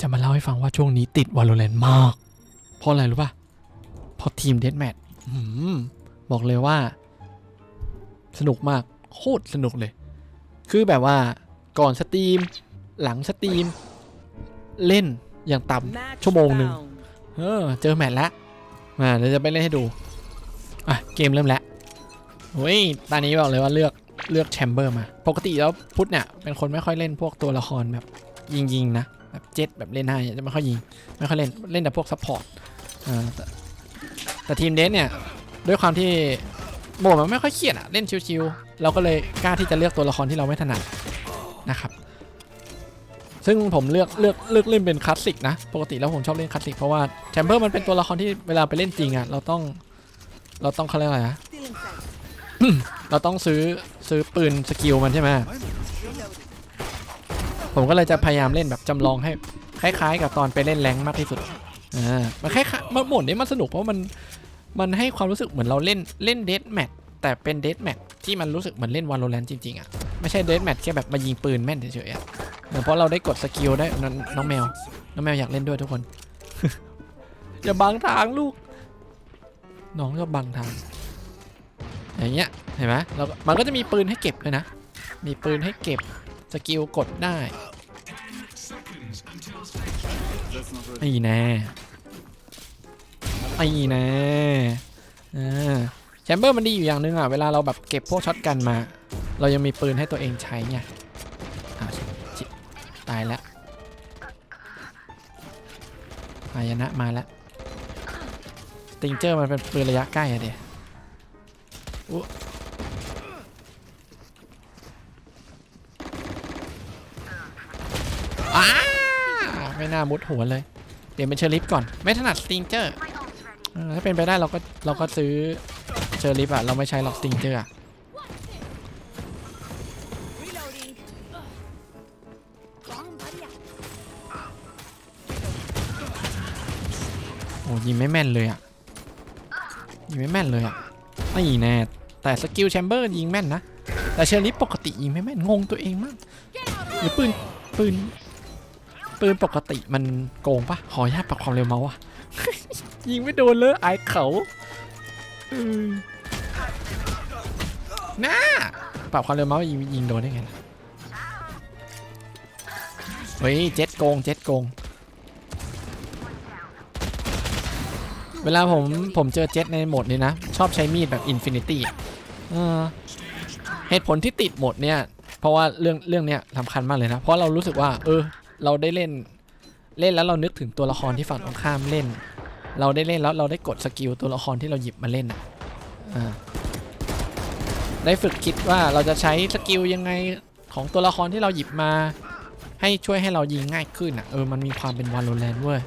จะมาเล่าให้ฟังว่าช่วงนี้ติด Valorant มาก เพราะอะไรรู้ป่ะเพราะทีม Deathmatch อืมบอกเลยว่า สนุกมาก โคตรสนุกเลย คือแบบว่าก่อนสตรีม หลังสตรีม เล่นอย่างต่ำชั่วโมงหนึ่งเออ เจอแมตช์แล้วมาเดี๋ยวจะไปเล่นให้ดู อะ เกมเริ่มแล้วเฮ้ยตอนนี้บอกเลยว่าเลือกเลือกแชมเบอร์มา ปกติแล้วพุทธเนี่ยเป็นคนไม่ค่อยเล่นพวกตัวละครแบบยิงๆนะ แบบเจ็ตแบบเล่นให้จะไม่ค่อยยิงไม่ค่อยเล่นเล่นแต่พวกซัพพอร์ตแต่แต่ทีมเดนเนี่ยด้วยความที่โหมดมันไม่ค่อยเครียดอะเล่นชิวๆเราก็เลยกล้าที่จะเลือกตัวละครที่เราไม่ถนัดนะครับซึ่งผมเลือกเลือกเลือกเล่นเป็นคลาสสิกนะ ปกติแล้วผมชอบเล่นคลาสสิกเพราะว่าแชมเบอร์มันเป็นตัวละครที่เวลาไปเล่นจริงอะเราต้องเราต้องเขาเรียกอะไรนะเราต้องซื้อซื้อปืนสกิลมันใช่ไหม ผมก็เลยจะพยายามเล่นแบบจำลองให้คล้าย ๆ กับตอนไปเล่นแรงมากที่สุดอ่ามันคล้ายๆมันหมดนี้มันสนุกเพราะมันมันให้ความรู้สึกเหมือนเราเล่นเล่นเด a แมทแต่เป็นเด a แมทที่มันรู้สึกเหมือนเล่นว a l o แ a n t จริงๆอะไม่ใช่เด a แมทแค่แบบมายิงปืนแม่นเฉยๆอะเออเพราะเราได้กดสกิลได้นน้องแมว น้องแมวอยากเล่นด้วยทุกคนอย่าบังทางลูก น้องก็บังทาง อย่างเงี้ยเห็นไหมเรามันก็จะมีปืนให้เก็บเลยนะ มีปืนให้เก็บ สกิลกดได้ไอ้แน่ไอ้แน่อ่าแชมเบอร์มันดีอยู่อย่างหนึงอะ เวลาเราแบบเก็บพวกช็อตกันมา เรายังมีปืนให้ตัวเองใช้ไงตายแล้วอายนะมาแล้วสติงเจอร์มันเป็นปืนระยะใกล้อะเดีย อ้า ไม่น่ามุดหัวเลย เปลี่ยนเป็นเชอร์ลิฟก่อน ไม่ถนัดสติงเจอร์ถ้าเป็นไปได้เราก็เราก็ซื้อเชอร์ลิฟอะเราไม่ใช้หรอกสติงเจอร์อะ Reloading. Bomb buddy. โอ้ยิงไม่แม่นเลยอะยิงไม่แม่นเลยอะไม่แน่แต่สกิลแชมเบอร์ยิงแม่นนะ แต่เชอร์ลิฟปกติยิงไม่แม่นงงตัวเองมากหรือปืนปืน ปืนปกติมันโกงปะขออนุญาตปรับความเร็วเมาส์อะยิงไม่โดนเลยไอายเขาน่าปรับความเร็วเมาส์ยิงยิงโดนได้ไงเฮ้ยเจ็ตโกงเจ็ตโกง เวลาผมผมเจอเจ็ตในโหมดนี้นะ ชอบใช้มีดแบบอินฟินิตี้เหตุผลที่ติดโหมดเนี่ย เพราะว่าเรื่องเรื่องเนี้ยสำคัญมากเลยนะ เพราะเรารู้สึกว่า เออ เราได้เล่นเล่นแล้วเรานึกถึงตัวละครที่ฝั่งตรงข้ามเล่น เราได้เล่นแล้วเราได้กดสกิลตัวละครที่เราหยิบมาเล่นอะได้ฝึกคิดว่าเราจะใช้สกิลยังไงของตัวละครที่เราหยิบมา ให้ช่วยให้เรายิงง่ายขึ้นอะเออมันมีความเป็นวาโลแรนต์เว้ย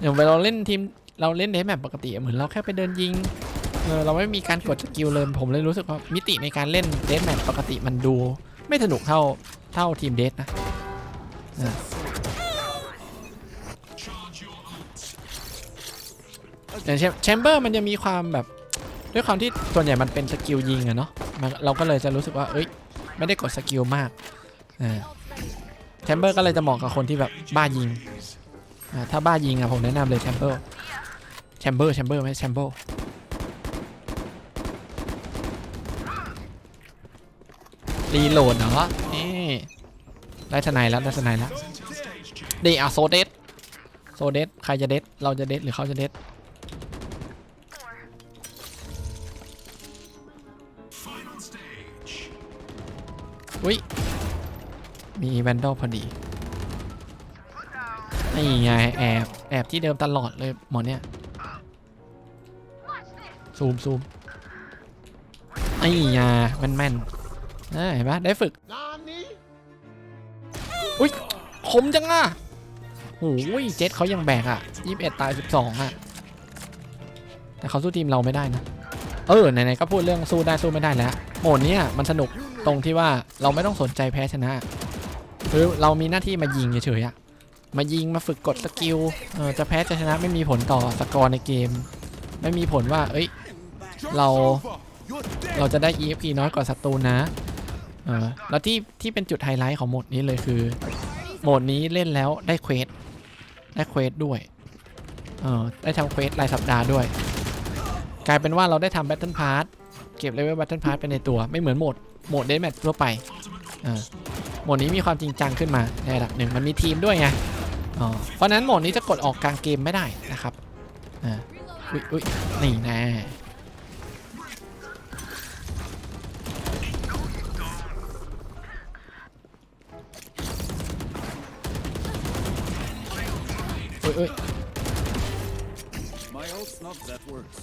อย่างเวลาเราเล่นทีมเราเล่นเดสแมปปกติเหมือนเราแค่ไปเดินยิงเออเราไม่มีการกดสกิลเลยผมเลยรู้สึกว่ามิติในการเล่นเดสแมปปกติมันดู ไม่สนุกเท่าเท่าทีมเดสนะ อย่างแชมเบอร์มันจะมีความแบบ ด้วยความที่ส่วนใหญ่มันเป็นสกิลยิงอะเนาะเราก็เลยจะรู้สึกว่า เอ้ย ไม่ได้กดสกิลมากแชมเบอร์ก็เลยจะเหมาะกับคนที่แบบบ้ายิง ถ้าบ้ายิงอะผมแนะนำเลยแชมเบอร์แชมเบอร์แชมเบอร์ไหมแชมเบอร์รีโหลดเหรอนี่ ได้ทนายแล้วได้ทนายแล้วดีอะโซเดสโซเดสใครจะเดสเราจะเดสหรือเขาจะเดสอุ้ยมีแวนดอลพอดีนี่ไงแอบแอบที่เดิมตลอดเลยหมอเนี่ยซูมซูมไอ้ยาแม่นแม่นเอ้ยเห็นปะได้ฝึก อุ้ยคมจังอะโอ้ยเจ็ดเขายังแบกอะยี่สิบเอ็ดตายสิบสองอะ แต่เขาสู้ทีมเราไม่ได้นะ เออไหนๆก็พูดเรื่องสู้ได้สู้ไม่ได้แล้ว โหมดนี้มันสนุกตรงที่ว่าเราไม่ต้องสนใจแพ้ชนะคือเรามีหน้าที่มายิงเฉยๆอะมายิงมาฝึกกดสกิลเออจะแพ้จะชนะไม่มีผลต่อสกอร์ในเกม ไม่มีผลว่า เอ้ย เราเราจะได้ EFP น้อยกว่าศัตรูนะ เออแล้วที่ที่เป็นจุดไฮไลท์ของโหมดนี้เลยคือ โหมดนี้เล่นแล้วได้เควสได้เควสด้วยเออได้ทำเควสรายสัปดาห์ด้วย กลายเป็นว่าเราได้ทำแบทเทิลพาร์เก็บเลเวลแบทเทิลพาร์ไปในตัวไม่เหมือนโหมดโหมดเดนแมททั่วไปเออโหมดนี้มีความจริงจังขึ้นมาในระดับหนึ่งมันมีทีมด้วยไงอ๋อเพราะฉะนั้นโหมดนี้จะกดออกกลางเกมไม่ได้นะครับอ่าอุ้ยอุ้ยนี่แน่อุ้ ยอุ้ย My ult's not that works.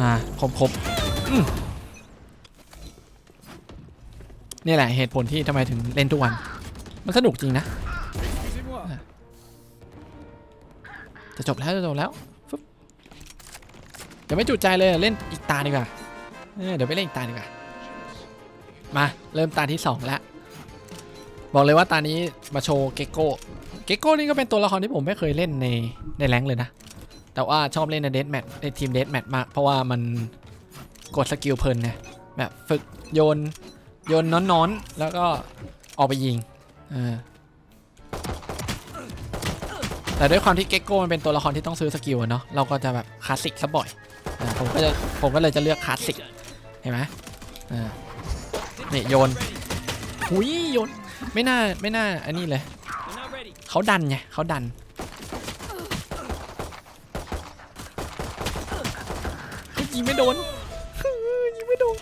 มาคมคมอืมนี่แหละเหตุผลที่ทำไมถึงเล่นทุกวัน มันสนุกจริงนะ Excusez-moi. จะจบแล้วจะจบแล้วฟึบเดี๋ยวไม่จุใจเลยเล่นอีกตาดีกว่า เดี๋ยวไปเล่นอีกตาดีกว่ามาเริ่มตาที่สองแล้วบอกเลยว่าตานี้มาโชว์เกโก้เกโก้นี่ก็เป็นตัวละครที่ผมไม่เคยเล่นในในแรงเลยนะ แต่ว่าชอบเล่นในเดสแมทในทีมเดสแมทมาก เพราะว่ามันกดสกิลเพลินไงแบบฝึกโยนโยนน้อนๆ แล้วก็ออกไปยิงเออแต่ด้วยความที่เก็กโก้มันเป็นตัวละครที่ต้องซื้อสกิลเนาะเราก็จะแบบคลาสสิกซะบ่อยอผมก็จะผมก็เลยจะเลือกคลาสสิก ห็นไหมอ่านี่โยนหุยโยน ไม่น่า ไม่น่า อันนี้เลย เขาดันไงเขาดัน ยิงไม่โดน ยิงไม่โดน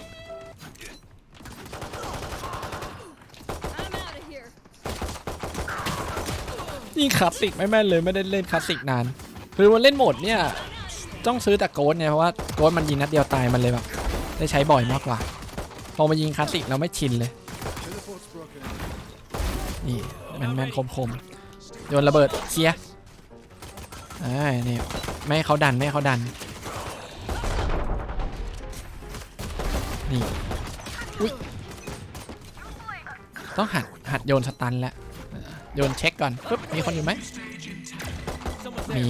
I'm out of here. ยิงคลาสสิกไม่แม่นเลยไม่ได้เล่นคลาสสิกนาน คือวันเล่นโหมดเนี่ย ต้องซื้อแต่โกดไงเพราะว่าโกดมันยิงนัดเดียวตายมันเลยแบบ ได้ใช้บ่อยมากกว่า พอมายิงคลาสสิกเราไม่ชินเลย นี่แมนแมนคมคมๆโยนระเบิดเคลียร์ไอ้ยนี่ไม่ให้เขาดันไม่ให้เขาดัน นี่ อุ้ยต้องหัดหัดโยนสตันแล้วโยนเช็คก่อนปึ๊บมีคนอยู่ไหมมี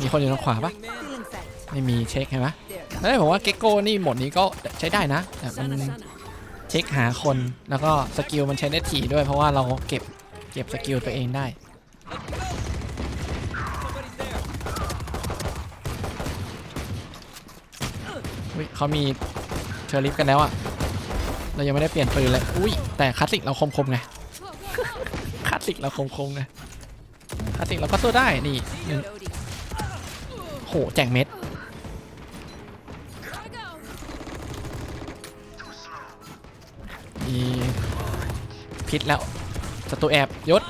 มีคนอยู่ทางขวาปะไม่มีเช็คเห็นไหม เฮ้ยผมว่าเกกโก้นี่หมดนี้ก็ใช้ได้นะมันเช็คหาคนแล้วก็สกิลมันใช้ได้ถี่ด้วย เพราะว่าเราเก็บเก็บสกิลตัวเองได้อุ้ยเขามีเชอร์ลิฟกันแล้วอะเรายังไม่ได้เปลี่ยนปืนเลย อุ้ยแต่คลาสสิกเราคมคมไงคลาสสิกเราคมคมไงคลาสสิกเราก็สู้ได้นี่โหแจกเม็ด พิษแล้วศัตรูแอบยศ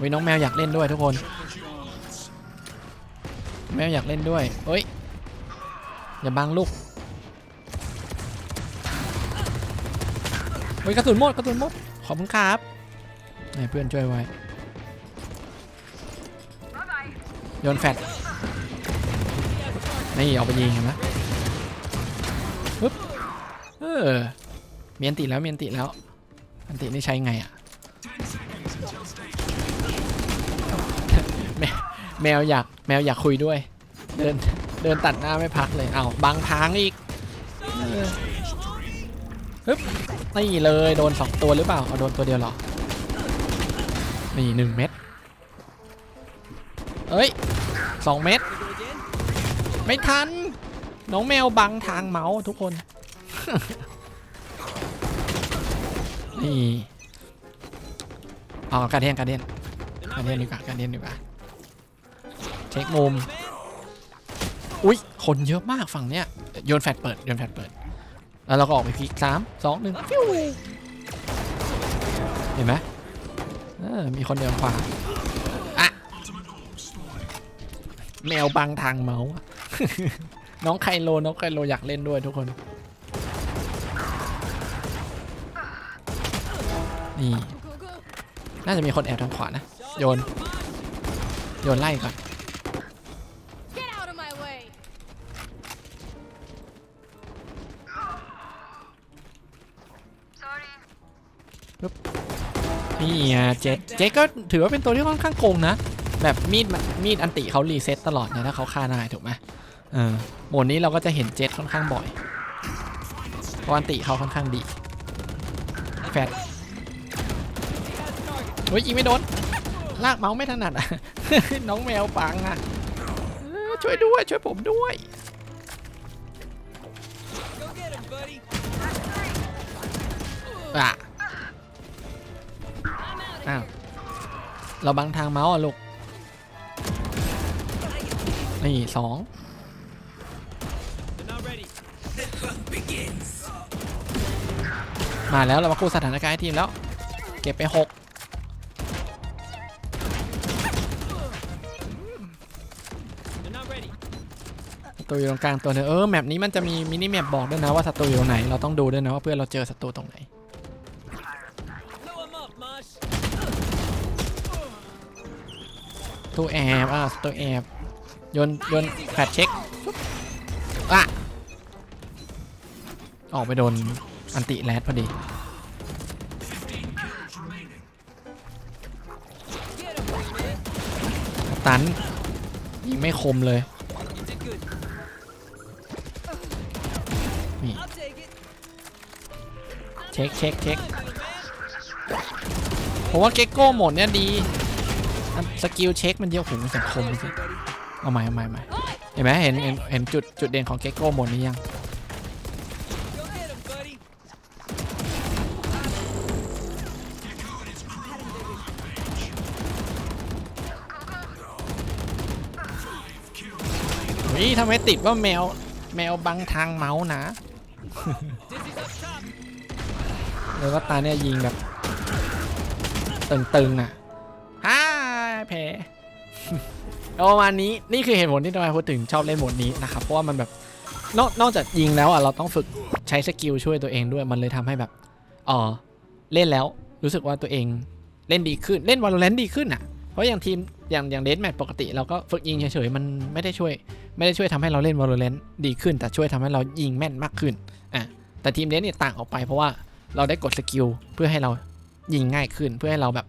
วิน้องแมวอยากเล่นด้วยทุกคน แมวอยากเล่นด้วยเอ้ยอย่าบังลูกเฮ้ยกระสุนหมดกระสุนหมดขอบคุณครับให้เพื่อนช่วยไว้โยนแฟดนี่เอาไปยิงเห็นไหมปึ๊บเออ มียนติแล้วเมียนติแล้ว อันตินี่ใช้ไงอะแมวแมวอยากแมวอยากคุยด้วย เดินเดินตัดหน้าไม่พักเลยเอ้าบังทางอีกฮึบนี่เลยโดนสองตัวหรือเปล่าเอาโดนตัวเดียวเหรอ นี่หนึ่งเม็ดเอ้ยสองเม็ดไม่ทัน น้องแมวบังทางเมาส์ทุกคน นี่เอาการเดียนการเดียนการเดียนดีกว่าการเดียนดีกว่าเช็คมุมอุ๊ยคนเยอะมากฝั่งเนี้ยโยนแฟดเปิดโยนแฟดเปิด แล้วเราก็ออกไปพีกสามสองหนึ่งเห็นไหมมีคนเดินขวาอะแมวบังทางเมาส์น้องไคโลน้องไคโลอยากเล่นด้วยทุกคน นี่ Go go. น่าจะมีคนแอบทางขวานะ โยน โยนไล่ก่อน Get out of my way. นี่ไงเจ็ดเจ็ดก็ถือว่าเป็นตัวที่ค่อนข้างโกงนะ แบบมีดมันมีดอันติเขารีเซ็ตตลอดนะถ้าเขาฆ่านายถูกไหมเออโหมดนี้เราก็จะเห็นเจ็ตค่อนข้างบ่อยเพราะอันติเขาค่อนข้างดีแฟด เฮ้ยยิงไม่โดน ลากเมาส์ไม่ถนัดอะ น้องแมวปังอะช่วยด้วย ช่วยผมด้วย อะ อ้าว เราบังทางเมาส์อะลูก นี่สองมาแล้วเรามาคู่สถานการณ์ให้ทีมแล้ว เก็บไปหก ตรูอยู่ตรงกลางตัวนึงเออแมปนี้มันจะมีมินิแมปบอกด้วยนะว่าศัตรูอยู่ตรงไหนเราต้องดูด้วยนะว่าเพื่อนเราเจอศัตรูตรงไหนตัวแอบอะตัวแอบโยนโยนแฟดเช็คอะออกไปโดนอันติแรดพอดีตันยิงไม่คมเลย เช็คเช็คเช็คผมว่าเก็กโก้หมดเนี้ยดีสกิลเช็คมันเยอะโหสังคมสิเอาใหม่เอาใหม่เอาใหม่เห็นไหมเห็นเห็นเห็นจุดจุดเด่นของเก็กโก้หมดนี้ยัง Go get him, buddy. เฮ้ยทำไมติดว่าแมวแมวบังทางเมาส์นะ เลยว่าตาเนี่ยยิงแบบตึงๆอะฮ่าแพ้ประมาณนี้นี่คือเหตุผลที่ทำไมพูดถึงชอบเล่นโหมดนี้นะครับเพราะว่ามันแบบนอกนอกจากยิงแล้วอะเราต้องฝึกใช้สกิลช่วยตัวเองด้วยมันเลยทำให้แบบอ๋อเล่นแล้วรู้สึกว่าตัวเองเล่นดีขึ้นเล่นวอลเลนดีขึ้นอะเพราะอย่างทีมอย่างอย่างเดนแมทปกติเราก็ฝึกยิงเฉยๆมันไม่ได้ช่วย ไม่ได้ช่วยทำให้เราเล่นวอลเลนดีขึ้น แต่ช่วยทำให้เรายิงแม่นมากขึ้นอะแต่ทีมเดนเนี่ยต่างออกไปเพราะว่า เราได้กดสกิลเพื่อให้เรายิงง่ายขึ้น เพื่อให้เราแบบ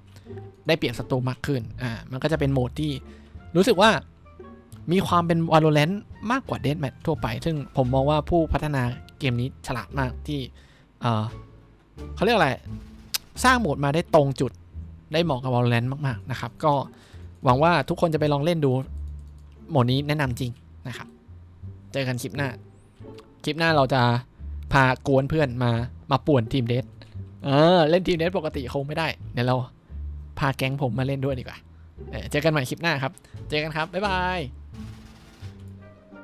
ได้เปรียบศัตรูมากขึ้น อ่า มันก็จะเป็นโหมดที่รู้สึกว่ามีความเป็น Valorant มากกว่า Deathmatch ทั่วไป ซึ่งผมมองว่าผู้พัฒนาเกมนี้ฉลาดมากที่ เอ่อเขาเรียกอะไร สร้างโหมดมาได้ตรงจุด ได้เหมาะกับ Valorant มาก ๆ นะครับ ก็หวังว่าทุกคนจะไปลองเล่นดู โหมดนี้แนะนำจริงนะครับ เจอกันคลิปหน้า คลิปหน้าเราจะพากวนเพื่อนมา มาป่วนทีมเดทเออเล่นทีมเดทปกติคงไม่ได้ เดี๋ยวเราพาแก๊งผมมาเล่นด้วยดีกว่าเออเจอกันใหม่คลิปหน้าครับ เจอกันครับ บ๊ายบาย